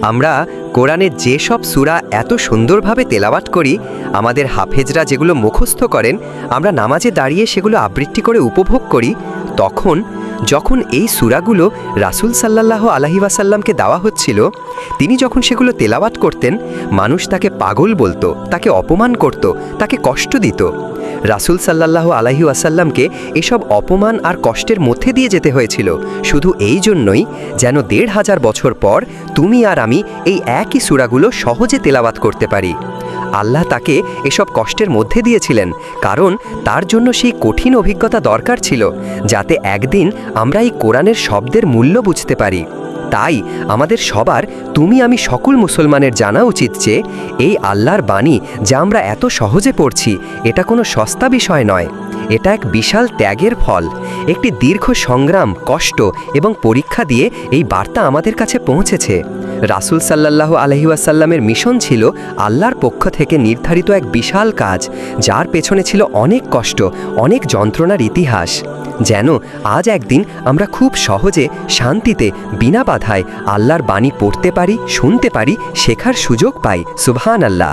আমরা কোরআনের যেসব সুরা এত সুন্দরভাবে তেলাবাট করি, আমাদের হাফেজরা যেগুলো মুখস্থ করেন, আমরা নামাজে দাঁড়িয়ে সেগুলো আবৃত্তি করে উপভোগ করি, তখন যখন এই সূরাগুলো রাসূল সাল্লাল্লাহু আলাহি ওয়াসাল্লামকে দেওয়া হচ্ছিল, তিনি যখন সেগুলো তেলাওয়াত করতেন, মানুষ তাকে পাগল বলতো, তাকে অপমান করত, তাকে কষ্ট দিত। রাসূল সাল্লাল্লাহু আলাহি ওয়াসাল্লামকে এসব অপমান আর কষ্টের মধ্যে দিয়ে যেতে হয়েছিল। শুধু এই জন্যই যেন দেড় হাজার বছর পর তুমি আর আমি এই একই সুরাগুলো সহজে তেলাওয়াত করতে পারি। আল্লাহ তাকে এসব কষ্টের মধ্যে দিয়েছিলেন, কারণ তার জন্য সেই কঠিন অভিজ্ঞতা দরকার ছিল, যাতে একদিন আমরা এই কোরআনের শব্দের মূল্য বুঝতে পারি। তাই আমাদের সবার, তুমি আমি সকল মুসলমানের জানা উচিত যে, এই আল্লাহর বাণী যা আমরা এত সহজে পড়ছি, এটা কোনো সস্তা বিষয় নয়। এটা এক বিশাল ত্যাগের ফল। একটি দীর্ঘ সংগ্রাম, কষ্ট এবং পরীক্ষা দিয়ে এই বার্তা আমাদের কাছে পৌঁছেছে। রাসূল সাল্লাল্লাহ আলহি ওয়াসাল্লামের মিশন ছিল আল্লাহর পক্ষ থেকে নির্ধারিত এক বিশাল কাজ, যার পেছনে ছিল অনেক কষ্ট, অনেক যন্ত্রণার ইতিহাস। যেন আজ একদিন আমরা খুব সহজে, শান্তিতে, বিনা বাধায় আল্লাহর বাণী পড়তে পারি, শুনতে পারি, শেখার সুযোগ পাই। সুবহান আল্লাহ